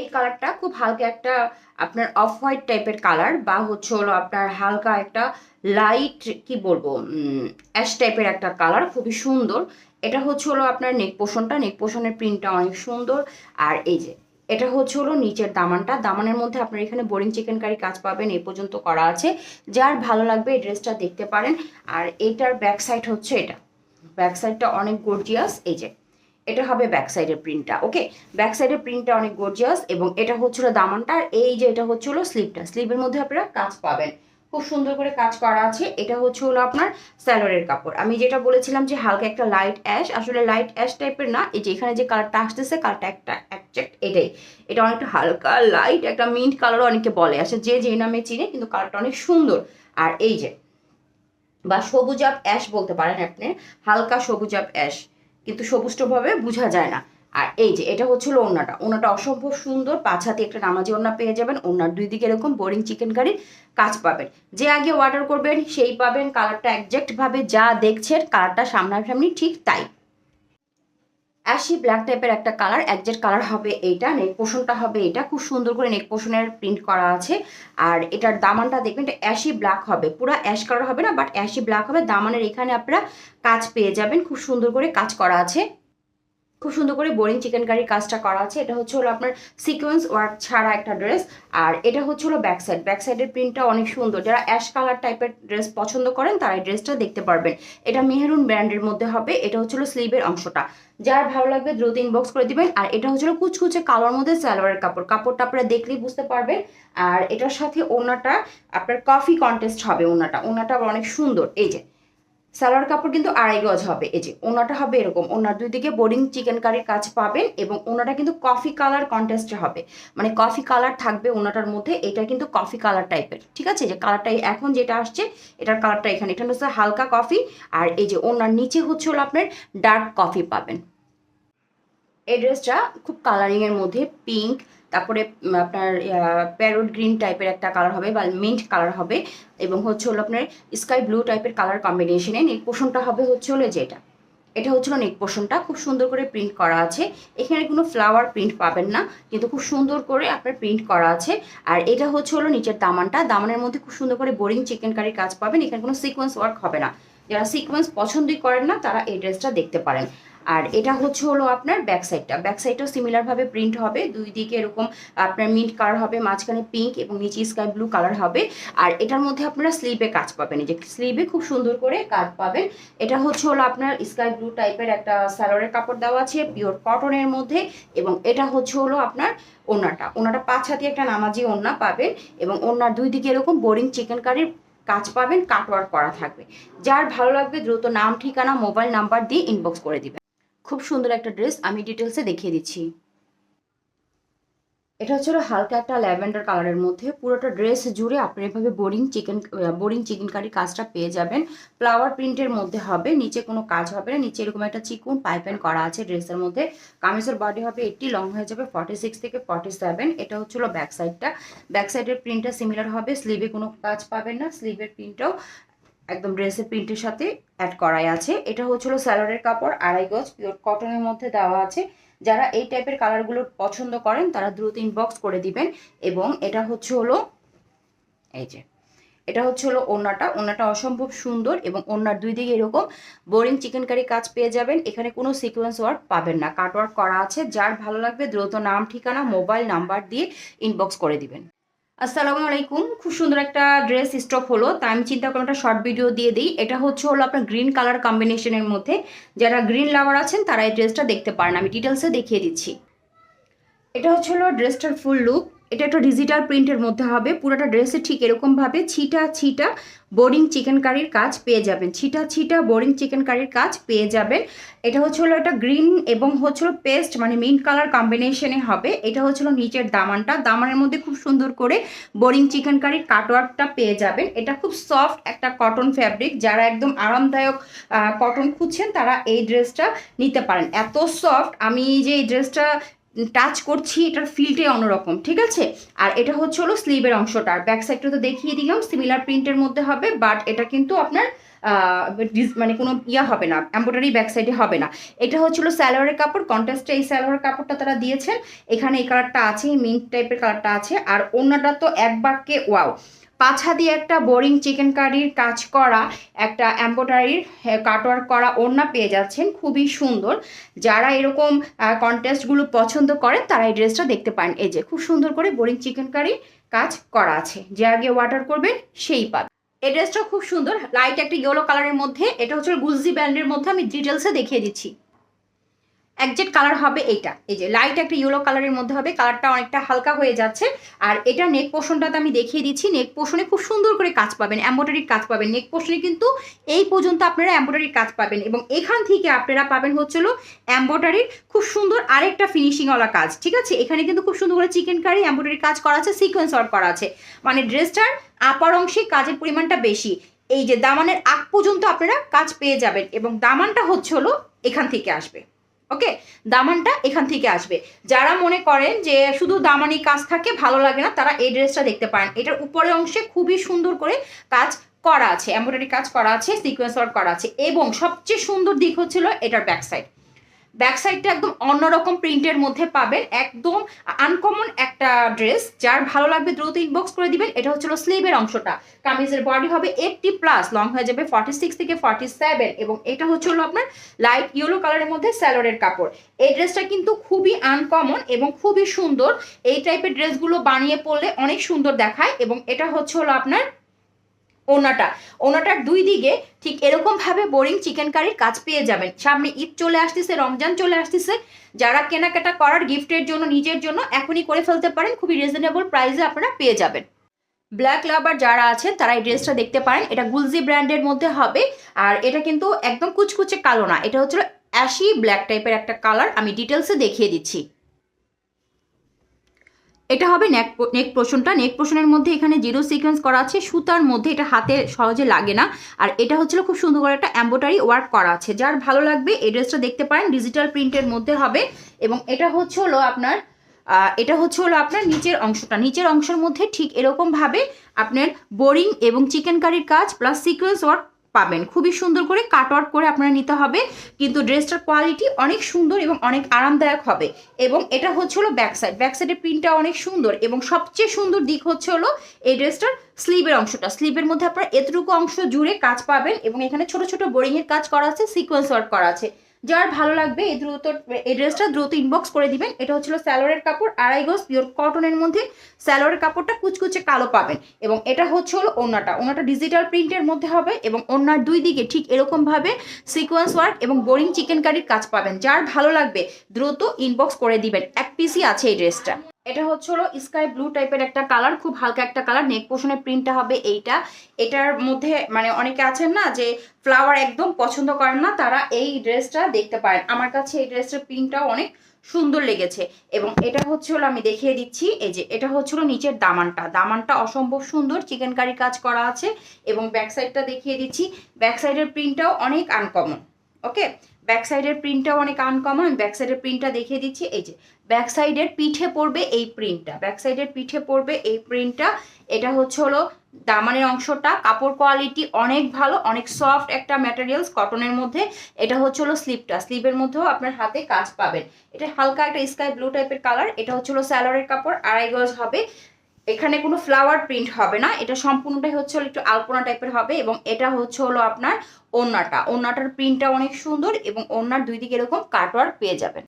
এই কালারটা খুব হালকা একটা আপনার অফ হোয়াইট টাইপের কালার বা হচ্ছে হলো আপনার হালকা একটা লাইট কি বলব অ্যাশ টাইপের একটা কালার খুবই সুন্দর। এটা হচ্ছে হলো আপনার নেক পোষণটা নেক পোষণের প্রিন্টটা অনেক সুন্দর। আর এই যে, এটা হচ্ছে হলো নিচের দামানটা। দামানের মধ্যে আপনার এখানে বোরিং চিকেন কারি কাজ পাবেন এই পর্যন্ত করা আছে। যার ভালো লাগবে এই ড্রেসটা দেখতে পারেন। আর এটার ব্যাক সাইড হচ্ছে এটা। ব্যাক সাইডটা অনেক গর্জিয়াস এই যে এটা হবে ব্যাক সাইডের প্রিন্টটা ওকে ব্যাক সাইডের প্রিন্টটা অনেক গর্জিয়াস এবং এটা হচ্ছিল দামানটা এই যে এটা হচ্ছিল স্লিপটা স্লিপের মধ্যে আপনারা কাজ পাবেন। খুব সুন্দর করে কাজ করা আছে, এটা হচ্ছে হলো আপনার স্যালোয়ারের কাপড়। আমি যেটা বলেছিলাম যে হালকা একটা লাইট অ্যাশ আসলে লাইট অ্যাশ টাইপের না, এই যে এখানে যে কালারটা আসতেছে কালারটা একটা একজ্যাক্ট এটাই। এটা অনেকটা হালকা লাইট একটা মিন্ট কালারও অনেকে বলে আসে যে যে নামে চিনে, কিন্তু কালারটা অনেক সুন্দর। আর এই যে, বা সবুজাব অ্যাশ বলতে পারেন আপনি, হালকা সবুজাব অ্যাশ কিন্তু সবুজভাবে বোঝা যায় না। আর এই যে, এটা হচ্ছিল ওনাটা ওনাটা অসম্ভব সুন্দর, পাঁচ হাতে একটা নামাজি ওনা পেয়ে যাবেন। ওনার দুই দিকে এরকম বোরিং চিকেন কারির কাজ পাবেন। যে আগে অর্ডার করবেন, সেই পাবেন। কালারটা একজ্যাক্টভাবে যা দেখছেন কালারটা সামনাসামনি ঠিক তাই। অ্যাশি ব্ল্যাক টাইপের একটা কালার একজেট কালার হবে এইটা নেক পোষণটা হবে এটা খুব সুন্দর করে নেক পোষণের প্রিন্ট করা আছে। আর এটার দামানটা দেখবেন, এটা অ্যাশি ব্ল্যাক হবে, পুরো অ্যাশ কালার হবে না বাট অ্যাশি ব্ল্যাক হবে, দামানের এখানে আপনারা কাজ পেয়ে যাবেন, খুব সুন্দর করে কাজ করা আছে। খুব সুন্দর করে বোরিং চিকেন কারির কাজটা করা আছে। এটা হচ্ছে হলো আপনার সিকোয়েন্স ওয়ার্ক ছাড়া একটা ড্রেস আর এটা হচ্ছে হলো ব্যাক সাইড ব্যাক প্রিন্টটা অনেক সুন্দর। যারা অ্যাশ কালার টাইপের ড্রেস পছন্দ করেন, তারা এই ড্রেসটা দেখতে পারবেন। এটা মেহরুন ব্র্যান্ডের মধ্যে হবে। এটা হচ্ছে হলো স্লিভের অংশটা। যার ভালো লাগবে দ্রুত ইনবক্স করে দিবেন। আর এটা হচ্ছে হলো কুচকুচে কালোর মধ্যে সালোয়ারের কাপড়। কাপড়টা আপনারা দেখলেই বুঝতে পারবেন। আর এটার সাথে ওনাটা আপনার কফি কন্টেস্ট হবে ওনাটা ওনাটা অনেক সুন্দর। এই যে সালোয়ার কাপড় কিন্তু আড়াই গজ হবে। এই যে, ওনাটা হবে এরকম। ওনার দুই দিকে বোরিং চিকেন কারির কাজ পাবেন এবং ওনাটা কিন্তু কফি কালার কন্টেস্টে হবে। মানে কফি কালার থাকবে ওনাটার মধ্যে, এটা কিন্তু কফি কালার টাইপের ঠিক আছে? যে কালারটা এখন যেটা আসছে, এটার কালারটা এখানে। এটা হচ্ছে হালকা কফি আর এই যে, ওনার নিচে হচ্ছে হলো আপনার ডার্ক কফি পাবেন। এই ড্রেসটা খুব কালারিংয়ের মধ্যে পিঙ্ক তারপরে আপনার প্যারোট গ্রিন টাইপের একটা কালার হবে বা মিন্ট কালার হবে এবং হচ্ছে হলো আপনার স্কাই ব্লু টাইপের কালার কম্বিনেশনে নেক পোষণটা হবে হচ্ছে হলো যেটা। এটা হচ্ছিল নেক পোষণটা খুব সুন্দর করে প্রিন্ট করা আছে। এখানে কোনো ফ্লাওয়ার প্রিন্ট পাবেন না, কিন্তু খুব সুন্দর করে আপনার প্রিন্ট করা আছে। আর এটা হচ্ছে হলো নিচের দামানটা, দামানের মধ্যে খুব সুন্দর করে বোরিং চিকেন কারির কাজ পাবেন, এখানে কোনো সিকোয়েন্স ওয়ার্ক হবে না। যারা সিকোয়েন্স পছন্দই করেন না, তারা এই ড্রেসটা দেখতে পারেন। আর এটা হচ্ছে হলো আপনার ব্যাক সাইডটা ব্যাক সিমিলারভাবে প্রিন্ট হবে। দুই দিকে এরকম আপনার মিন্ট কালার হবে, মাঝখানে পিঙ্ক এবং নিচে স্কাই ব্লু কালার হবে। আর এটার মধ্যে আপনারা স্লিভে কাজ পাবেন। এই যে স্লিভে খুব সুন্দর করে কাজ পাবেন। এটা হচ্ছে হলো আপনার স্কাই ব্লু টাইপের একটা স্যালোয়ারের কাপড় দেওয়া আছে পিওর কটনের মধ্যে। এবং এটা হচ্ছে হলো আপনার ওনাটা ওনাটা পাঁচ হাতি একটা নামাজি ওনা পাবেন এবং ওনার দুই দিকে এরকম বোরিং চিকেন কারির কাজ পাবেন কাটওয়ার্ক করা থাকবে। যার ভালো লাগবে দ্রুত নাম, ঠিকানা মোবাইল নাম্বার দিয়ে ইনবক্স করে দিবেন। খুব সুন্দর একটা ড্রেস, আমি ডিটেলসে দেখিয়ে দিচ্ছি। এটা হচ্ছে হালকা একটা ল্যাভেন্ডার কালারের মধ্যে। পুরোটা ড্রেস জুড়ে আপনি এভাবে boring chicken boring chicken curry কাজটা পেয়ে যাবেন। ফ্লাওয়ার প্রিন্টের মধ্যে হবে, নিচে কোনো কাজ হবে না, নিচে এরকম একটা চিকুন পাইপেন করা আছে ড্রেসের মধ্যে। কামিজের বডি হবে এইটটি লং হয়ে যাবে ফর্টি সিক্স থেকে ফর্টি সেভেন এটা হচ্ছে হলো ব্যাক সাইডটা ব্যাক সাইডের প্রিন্টটা সিমিলার হবে স্লিভে কোনো কাজ পাবেন না স্লিভের প্রিন্টটাও একদম ড্রেসের প্রিন্টের সাথে অ্যাড করাই আছে। এটা হচ্ছিল স্যালোয়ারের কাপড়, আড়াই গজ, পিওর কটনের মধ্যে দেওয়া আছে। যারা এই টাইপের কালারগুলো পছন্দ করেন, তারা দ্রুত ইনবক্স করে দিবেন। এবং এটা হচ্ছে হলো এই যে, এটা হচ্ছে হলো ওনাটা ওনাটা অসম্ভব সুন্দর এবং ওনার দুই দিকে এরকম বোরিং চিকেন কারি কাজ পেয়ে যাবেন। এখানে কোনো সিকোয়েন্স ওয়ার্ক পাবেন না। কাট ওয়ার্ক করা আছে। যার ভালো লাগবে দ্রুত নাম, ঠিকানা মোবাইল নাম্বার দিয়ে ইনবক্স করে দিবেন। আসসালামু আলাইকুম। খুব সুন্দর একটা ড্রেস স্টক হলো। তাই আমি চিন্তা করলাম একটা শর্ট ভিডিও দিয়ে দিই। এটা হচ্ছে হলো আপনার গ্রিন কালার কম্বিনেশনের মধ্যে। যারা গ্রিন লাভার আছেন, তারা এই ড্রেসটা দেখতে পারেন। আমি ডিটেলসে দেখিয়ে দিচ্ছি। এটা হচ্ছে হলো ড্রেসটার ফুল লুক এটা একটা ডিজিটাল প্রিন্টের মধ্যে হবে। পুরোটা ড্রেসে ঠিক এরকমভাবে ছিটা ছিটা বোরিং চিকেন কারির কাজ পেয়ে যাবেন। ছিটা ছিটা বোরিং চিকেন কারির কাজ পেয়ে যাবেন। এটা হচ্ছে হলো একটা গ্রিন এবং হচ্ছে পেস্ট মানে মিন্ট কালার কম্বিনেশনে হবে। এটা হচ্ছে নিচের দামানটা। দামানের মধ্যে খুব সুন্দর করে বোরিং চিকেন কারির কাটওয়ার্কটা পেয়ে যাবেন। এটা খুব সফট একটা কটন ফ্যাব্রিক যারা একদম আরামদায়ক কটন খুঁজছেন, তারা এই ড্রেসটা নিতে পারেন। এত সফট আমি যে এই ড্রেসটা টাচ করছি, এটার ফিলটাই অন্যরকম, ঠিক আছে? আর এটা হচ্ছে হলো স্লিভের অংশটা। আর ব্যাক সাইডটা তো দেখিয়ে দিলাম সিমিলার প্রিন্টের মধ্যে হবে বাট এটা কিন্তু আপনার মানে কোনো ইয়া হবে না এম্ব্রয়ডারি ব্যাক সাইডে হবে না। এটা হচ্ছিল স্যালোয়ারের কাপড় কন্ট্রাস্টে এই স্যালোয়ারের কাপড়টা তারা দিয়েছেন। এখানে এই কালারটা আছে মিন্ট টাইপের কালারটা আছে, আর অন্যটা তো এক বাক্যে ওয়াও পাছা দিয়ে একটা বোরিং চিকেন কারির কাজ করা, একটা এম্ব্রয়ডারির কাটওয়ার্ক করা ওড়না পেয়ে যাচ্ছেন। খুবই সুন্দর। যারা এরকম কন্টেস্টগুলো পছন্দ করেন, তারা এই ড্রেসটা দেখতে পারেন। এই যে, খুব সুন্দর করে বোরিং চিকেন কারি কাজ করা আছে। যে আগে অর্ডার করবেন, সেই পাবে। এই ড্রেসটা খুব সুন্দর। লাইট একটা ইয়েলো কালারের মধ্যে, এটা হচ্ছে গুলজি ব্র্যান্ডের মধ্যে আমি ডিটেলসে দেখিয়ে দিচ্ছি। একজেক্ট কালার হবে এইটা। এই যে লাইট একটা ইয়েলো কালারের মধ্যে হবে কালারটা অনেকটা হালকা হয়ে যাচ্ছে। আর এটা নেক পোর্শনটাতে আমি দেখিয়ে দিচ্ছি নেক পোর্শনে খুব সুন্দর করে কাজ পাবেন এম্ব্রয়ডারির কাজ পাবেন। নেক পোর্শনে কিন্তু এই পর্যন্ত আপনারা এম্ব্রয়ডারির কাজ পাবেন এবং এখান থেকে আপনারা পাবেন হচ্ছিল এম্ব্রয়ডারির খুব সুন্দর আরেকটা ফিনিশিংওয়ালা কাজ, ঠিক আছে? এখানে কিন্তু খুব সুন্দর করে চিকেন কারি এম্ব্রয়ডারি কাজ করা আছে সিকোয়েন্স ওয়ার্ক করা আছে। মানে ড্রেসটার আপার অংশে কাজের পরিমাণটা বেশি। এই যে দামানের আগ পর্যন্ত আপনারা কাজ পেয়ে যাবেন এবং দামানটা হচ্ছে হলো এখান থেকে আসবে। ওকে দামানটা এখান থেকে আসবে। যারা মনে করেন যে শুধু দামানি কাজ থাকে, ভালো লাগে না, তারা এই ড্রেসটা দেখতে পারেন। এটার উপরের অংশে খুবই সুন্দর করে কাজ করা আছে এমব্রয়ডারি কাজ করা আছে সিকোয়েন্স ওয়ার্ক করা আছে এবং সবচেয়ে সুন্দর দিক হচ্ছিল এটার ব্যাক সাইড ব্যাক সাইডটা একদম অন্যরকম প্রিন্টের মধ্যে পাবেন। একদম আনকমন একটা ড্রেস যার ভালো লাগবে দ্রুত ইনবক্স করে দিবেন। এটা হচ্ছিল স্লিভের অংশটা। কামিজের বডি হবে এইটটি প্লাস লং হয়ে যাবে ফর্টি সিক্স থেকে ফর্টি সেভেন এবং এটা হচ্ছে হলো আপনার লাইট ইয়েলো কালারের মধ্যে স্যালোরের কাপড়। এই ড্রেসটা কিন্তু খুবই আনকমন এবং খুবই সুন্দর। এই টাইপের ড্রেসগুলো বানিয়ে পরলে অনেক সুন্দর দেখায় এবং এটা হচ্ছে হলো আপনার ওনাটা। ওনাটার দুই দিকে ঠিক এরকমভাবে বোরিং চিকেন কারির কাজ পেয়ে যাবেন। সামনে ঈদ চলে আসতেছে, রমজান চলে আসতেছে। যারা কেনাকাটা করার গিফটের জন্য, নিজের জন্য এখনই করে ফেলতে পারেন, খুবই রিজনেবল প্রাইসে আপনারা পেয়ে যাবেন। ব্ল্যাক লাভার যারা আছেন, তারা এই ড্রেসটা দেখতে পারেন। এটা গুলজি ব্র্যান্ডের মধ্যে হবে। আর এটা কিন্তু একদম কুচকুচে কালো না। এটা হচ্ছে অ্যাশি ব্ল্যাক টাইপের একটা কালার আমি ডিটেলসে দেখিয়ে দিচ্ছি। এটা হবে নেক নেক পোর্শনটা নেক পোর্শনের মধ্যে এখানে জিরো সিকোয়েন্স করা আছে। সুতার মধ্যে এটা হাতে সহজে লাগে না। আর এটা হচ্ছিল খুব সুন্দর করে একটা এম্বোটারি ওয়ার্ক করা আছে। যার ভালো লাগবে, এই ড্রেসটা দেখতে পারেন। ডিজিটাল প্রিন্টের মধ্যে হবে। এবং এটা হচ্ছে হলো আপনার এটা হচ্ছে হলো আপনার নিচের অংশটা। নিচের অংশের মধ্যে ঠিক এরকমভাবে আপনার বোরিং এবং চিকেন কারির কাজ প্লাস সিকোয়েন্স ওয়ার্ক পাবেন। খুবই সুন্দর করে কাট আউট করে আপনারা নিতে হবে। কিন্তু ড্রেসটার কোয়ালিটি অনেক সুন্দর এবং অনেক আরামদায়ক হবে। এবং এটা হচ্ছে হলো ব্যাক সাইড ব্যাক সাইডের প্রিন্টটা অনেক সুন্দর এবং সবচেয়ে সুন্দর দিক হচ্ছে হলো এই ড্রেসটার স্লিভের অংশটা। স্লিভের মধ্যে আপনারা এতটুকু অংশ জুড়ে কাজ পাবেন এবং এখানে ছোট ছোট বোরিংয়ের কাজ করা আছে সিকোয়েন্স ওয়ার্ক করা আছে। যার ভালো লাগবে, এই দ্রুত, এই ড্রেসটা দ্রুত ইনবক্স করে দিবেন। এটা হচ্ছিল স্যালোয়ারের কাপড়, আড়াই গোস পিওর কটনের মধ্যে। স্যালোয়ারের কাপড়টা কুচকুচে কালো পাবেন। এবং এটা হচ্ছে হলো ওনাটা ওনাটা ডিজিটাল প্রিন্টের মধ্যে হবে এবং ওনার দুই দিকে ঠিক এরকমভাবে সিকোয়েন্স ওয়ার্ক এবং বোরিং চিকেন কারির কাজ পাবেন। যার ভালো লাগবে, দ্রুত ইনবক্স করে দিবেন। এক পিসই আছে এই ড্রেসটা। এটা হচ্ছে হলো স্কাই ব্লু টাইপের একটা কালার খুব হালকা একটা কালার নেক পোর্শনের প্রিন্টটা হবে এইটা। এটার মধ্যে মানে অনেকে আছেন না যে ফ্লাওয়ার একদম পছন্দ করেন না, তারা এই ড্রেসটা দেখতে পারেন। আমার কাছে এই ড্রেসটার প্রিন্টটাও অনেক সুন্দর লেগেছে। এবং এটা হচ্ছে হলো আমি দেখিয়ে দিচ্ছি, এই যে এটা হচ্ছিল নিচের দামানটা। দামানটা অসম্ভব সুন্দর চিকেন কারি কাজ করা আছে। এবং ব্যাক সাইডটা দেখিয়ে দিচ্ছি। ব্যাক সাইডের প্রিন্টটাও অনেক আনকমন ওকে ব্যাক সাইডের প্রিন্টটাও অনেক আনকমন ব্যাক সাইডের প্রিন্টটা দেখিয়ে দিচ্ছি। এই যে ব্যাক সাইডের পিঠে পড়বে এই প্রিন্টটা ব্যাক সাইডের পিঠে পড়বে এই প্রিন্টটা এটা হচ্ছে হলো দামানের অংশটা। কাপড় কোয়ালিটি অনেক ভালো, অনেক সফট একটা ম্যাটেরিয়ালস কটনের মধ্যে। এটা হচ্ছে হলো স্লিপটা স্লিপের মধ্যেও আপনার হাতে কাজ পাবেন। এটা হালকা একটা স্কাই ব্লু টাইপের কালার এটা হচ্ছে হলো স্যালোয়ারের কাপড়। আড়াই গজ হবে। এখানে কোনো ফ্লাওয়ার প্রিন্ট হবে না। এটা সম্পূর্ণটাই হচ্ছে একটু আলপনা টাইপের হবে এবং এটা হচ্ছে হলো আপনার ওড়নাটা। ওড়নাটার প্রিন্টটা অনেক সুন্দর এবং ওড়নার দুই দিকে এরকম কাটওয়ার পেয়ে যাবেন।